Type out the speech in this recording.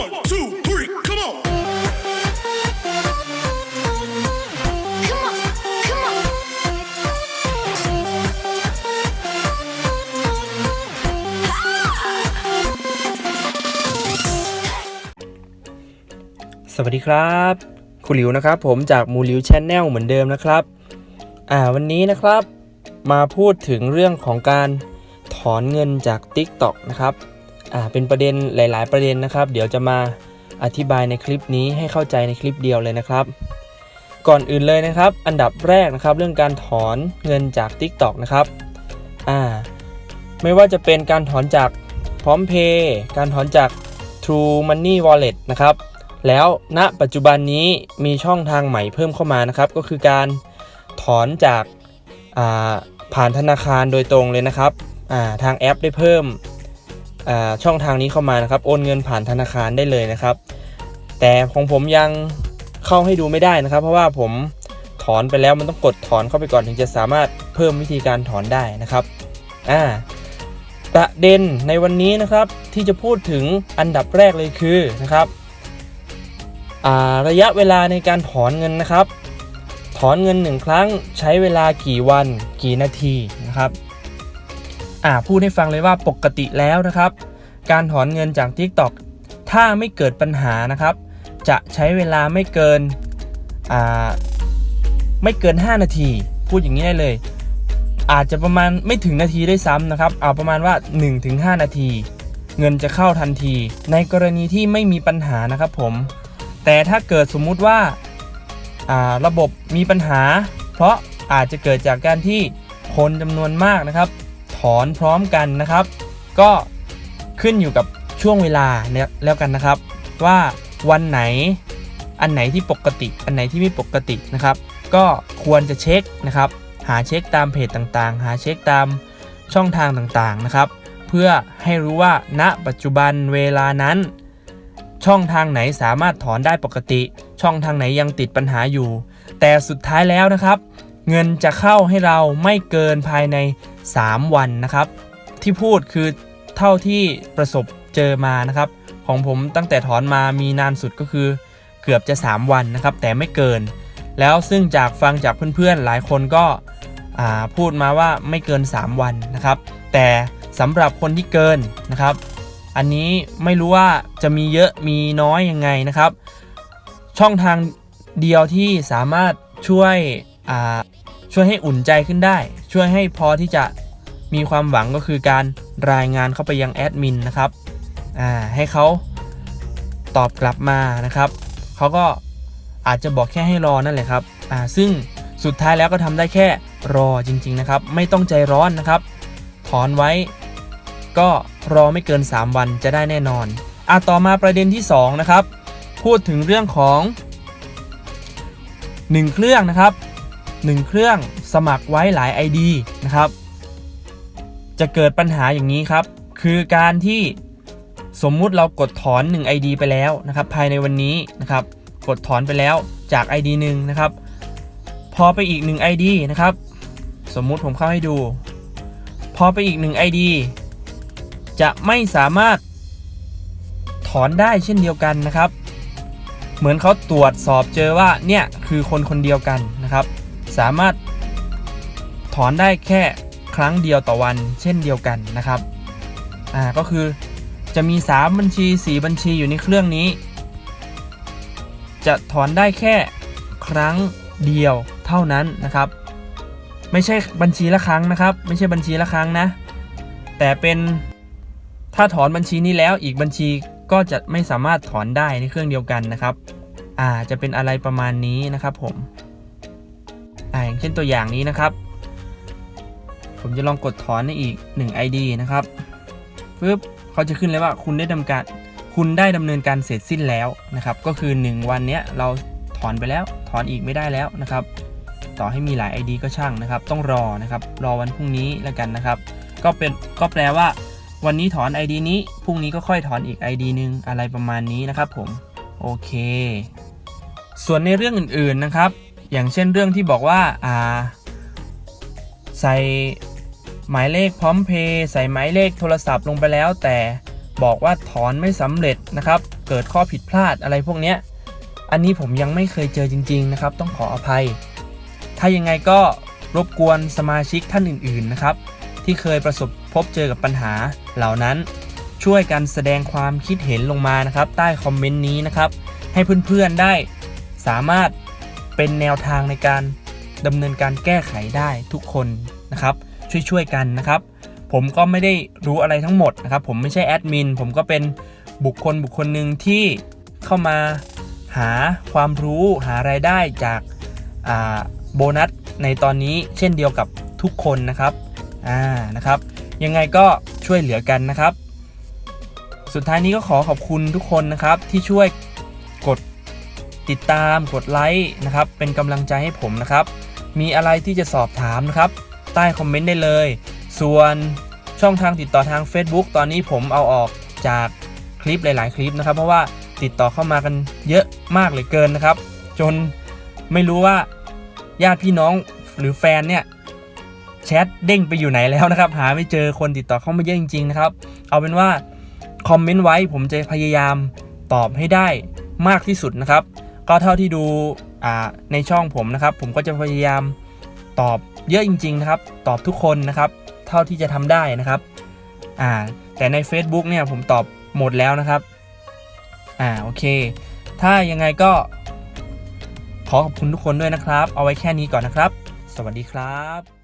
One, two, three, come on. Come on, come on. สวัสดีครับ คุณหลิวนะครับ ผมจากมูหลิวชแนลเหมือนเดิมนะครับ อ่าวันนี้นะครับ มาพูดถึงเรื่องของการถอนเงินจาก TikTok นะครับ อ่าเป็นประเด็นหลาย ๆ ประเด็นนะครับ เดี๋ยวจะมาอธิบายในคลิปนี้ให้เข้าใจในคลิปเดียวเลยนะครับ ก่อนอื่นเลยนะครับ อันดับแรกนะครับ เรื่องการถอนเงินจาก TikTok นะครับอ่าไม่ว่าจะเป็นการถอนจากพร้อมเพย์การถอนจาก True Money Wallet นะครับ แล้วณปัจจุบันนี้มีช่องทางใหม่เพิ่มเข้ามานะครับ ก็คือการถอนจากอ่าผ่านธนาคารโดยตรงเลยนะครับอ่าทางแอปได้เพิ่ม ช่องทางนี้เข้ามานะครับโอนเงินผ่านธนาคารได้เลยนะครับ แต่ของผมยังเข้าให้ดูไม่ได้นะครับ เพราะว่าผมถอนไปแล้วมันต้องกดถอนเข้าไปก่อนถึงจะสามารถเพิ่มวิธีการถอนได้นะครับอ่าประเด็นในวันนี้นะครับที่จะพูดถึงอันดับแรกเลยคือนะครับอ่าระยะเวลาในการถอนเงินนะครับ ถอนเงินหนึ่งครั้งใช้เวลากี่วันกี่นาทีนะครับ อ่าพูดให้ฟังเลยว่าปกติแล้วนะครับ การถอนเงินจาก TikTok ถ้าไม่เกิดปัญหานะครับ จะใช้เวลาไม่เกินอ่าไม่เกิน 5 นาที พูดอย่างนี้ได้เลย อาจจะประมาณไม่ถึงนาทีได้ซ้ำนะครับเอาประมาณว่า 1-5 นาที เงินจะเข้าทันที ในกรณีที่ไม่มีปัญหานะครับผม แต่ถ้าเกิดสมมุติว่าอ่าระบบมีปัญหา เพราะอาจจะเกิดจากการที่คนจำนวนมากนะครับ ถอนพร้อมกันนะครับ ก็ขึ้นอยู่กับช่วงเวลาแล้วกันนะครับ ว่าวันไหนอันไหนที่ปกติ อันไหนที่ไม่ปกตินะครับ ก็ควรจะเช็คนะครับ หาเช็คตามเพจต่างๆ หาเช็คตามช่องทางต่างๆนะครับ เพื่อให้รู้ว่าณปัจจุบันเวลานั้น ช่องทางไหนสามารถถอนได้ปกติ ช่องทางไหนยังติดปัญหาอยู่ แต่สุดท้ายแล้วนะครับ เงินจะเข้าให้เราไม่เกินภายใน 3 วันนะครับ ที่พูดคือเท่าที่ประสบเจอมานะครับ ของผมตั้งแต่ถอนมามีนานสุดก็คือ เกือบจะ 3 วันนะครับ แต่ไม่เกิน แล้วซึ่งจากฟังจากเพื่อนๆหลายคนก็พูดมาว่าไม่เกิน 3 วันนะครับ แต่สำหรับคนที่เกินนะครับ อันนี้ไม่รู้ว่าจะมีเยอะมีน้อยยังไงนะครับ ช่องทางเดียวที่สามารถช่วย ช่วยให้อุ่นใจขึ้นได้ ช่วยให้พอที่จะมีความหวังก็คือการรายงานเข้าไปยังแอดมินนะครับให้เขาตอบกลับมานะครับเขาก็อาจจะบอกแค่ให้รอนั่นแหละครับซึ่งสุดท้ายแล้วก็ทำได้แค่รอจริง ๆนะครับ ไม่ต้องใจร้อนนะครับ ถอนไว้ ก็รอไม่เกิน 3 วันจะได้แน่นอนอะต่อมาประเด็นที่ 2 นะครับ พูดถึงเรื่องของ 1 เครื่องนะครับ 1 เครื่องสมัครไว้หลาย ID นะครับ จะเกิดปัญหาอย่างนี้ครับ คือการที่สมมุติเรากดถอน 1 ID ไปแล้วนะครับ ภายในวันนี้นะครับ กดถอนไปแล้วจาก ID หนึ่งนะครับ พอไปอีก 1 ID นะครับ สมมุติผมเข้าให้ดู พอไปอีก 1 ID จะไม่สามารถถอนได้เช่นเดียวกันนะครับ เหมือนเขาตรวจสอบเจอว่าเนี่ยคือคนคนเดียวกันนะครับ สามารถถอนได้แค่ครั้งเดียวต่อวันเช่นเดียวกันนะครับอ่าก็คือจะมี 3 บัญชี 4 บัญชีอยู่ในเครื่องนี้ จะถอนได้แค่ครั้งเดียวเท่านั้นนะครับ ไม่ใช่บัญชีละครั้งนะครับ ไม่ใช่บัญชีละครั้งนะ แต่เป็นถ้าถอนบัญชีนี้แล้วอีกบัญชีก็จะไม่สามารถถอนได้ในเครื่องเดียวกันนะครับ อ่าจะเป็นอะไรประมาณนี้นะครับผม อ่าอย่างเช่นตัวอย่างนี้นะครับ ผมจะลองกดถอนในอีก 1 ID นะครับปึ๊บเขาจะขึ้นเลยว่าคุณได้ดำการ คุณได้ดำเนินการเสร็จสิ้นแล้วนะครับ ก็คือ 1 วันเนี้ยเราถอนไปแล้ว ถอนอีกไม่ได้แล้วนะครับ ต่อให้มีหลาย ID ก็ช่างนะครับ ต้องรอนะครับ รอวันพรุ่งนี้แล้วกันนะครับ ก็เป็นก็แปลว่า วันนี้ถอน ID นี้พรุ่งนี้ก็ค่อยถอนอีก ID นึงอะไรประมาณนี้นะครับ ผมโอเค ส่วนในเรื่องอื่นๆนะครับ อย่างเช่นเรื่องที่บอกว่าอ่าใส่หมายเลขพร้อมเพย์ใส่หมายเลขโทรศัพท์ลงไปแล้ว แต่บอกว่าถอนไม่สำเร็จนะครับ เกิดข้อผิดพลาดอะไรพวกเนี้ยอันนี้ผมยังไม่เคยเจอจริง ๆ นะครับ ต้องขออภัย ถ้ายังไงก็รบกวนสมาชิกท่านอื่น ๆ นะครับ ที่เคยประสบพบเจอกับปัญหาเหล่านั้น ช่วยกันแสดงความคิดเห็นลงมานะครับ ใต้คอมเมนต์นี้นะครับ ให้เพื่อน ๆ ได้สามารถ เป็นแนวทางในการดำเนินการแก้ไขได้ทุกคนนะครับ ช่วยๆกันนะครับ ผมก็ไม่ได้รู้อะไรทั้งหมดนะครับ ผมไม่ใช่แอดมินผมก็เป็นบุคคลบุคคลหนึ่งที่เข้ามาหาความรู้หารายได้จากาโบนัสในตอนนี้เช่นเดียวกับทุกคนนะครับอ่านะครับ ยังไงก็ช่วยเหลือกันนะครับ สุดท้ายนี้ก็ขอขอบคุณทุกคนนะครับที่ช่วย ติดตามกดไลค์นะครับ เป็นกำลังใจให้ผมนะครับ มีอะไรที่จะสอบถามนะครับ ใต้คอมเมนต์ได้เลย ส่วนช่องทางติดต่อทาง Facebook ตอนนี้ผมเอาออกจากคลิปหลาย ๆ คลิปนะครับ เพราะว่าติดต่อเข้ามากันเยอะมากเหลือเกินนะครับ จนไม่รู้ว่าญาติพี่น้องหรือแฟนเนี่ยแชทเด้งไปอยู่ไหนแล้วนะครับ หาไม่เจอคนติดต่อเข้ามาเยอะจริง ๆ นะครับ เอาเป็นว่าคอมเมนต์ไว้ผมจะพยายามตอบให้ได้มากที่สุดนะครับ ก็เท่าที่ดูในช่องผมนะครับ ผมก็จะพยายามตอบเยอะจริง ๆ นะครับ ตอบทุกคนนะครับ เท่าที่จะทำได้นะครับอ่าแต่ใน Facebook เนี่ยผมตอบหมดแล้วนะครับอ่าโอเค ถ้ายังไงก็ขอขอบคุณทุกคนด้วยนะครับ เอาไว้แค่นี้ก่อนนะครับ สวัสดีครับ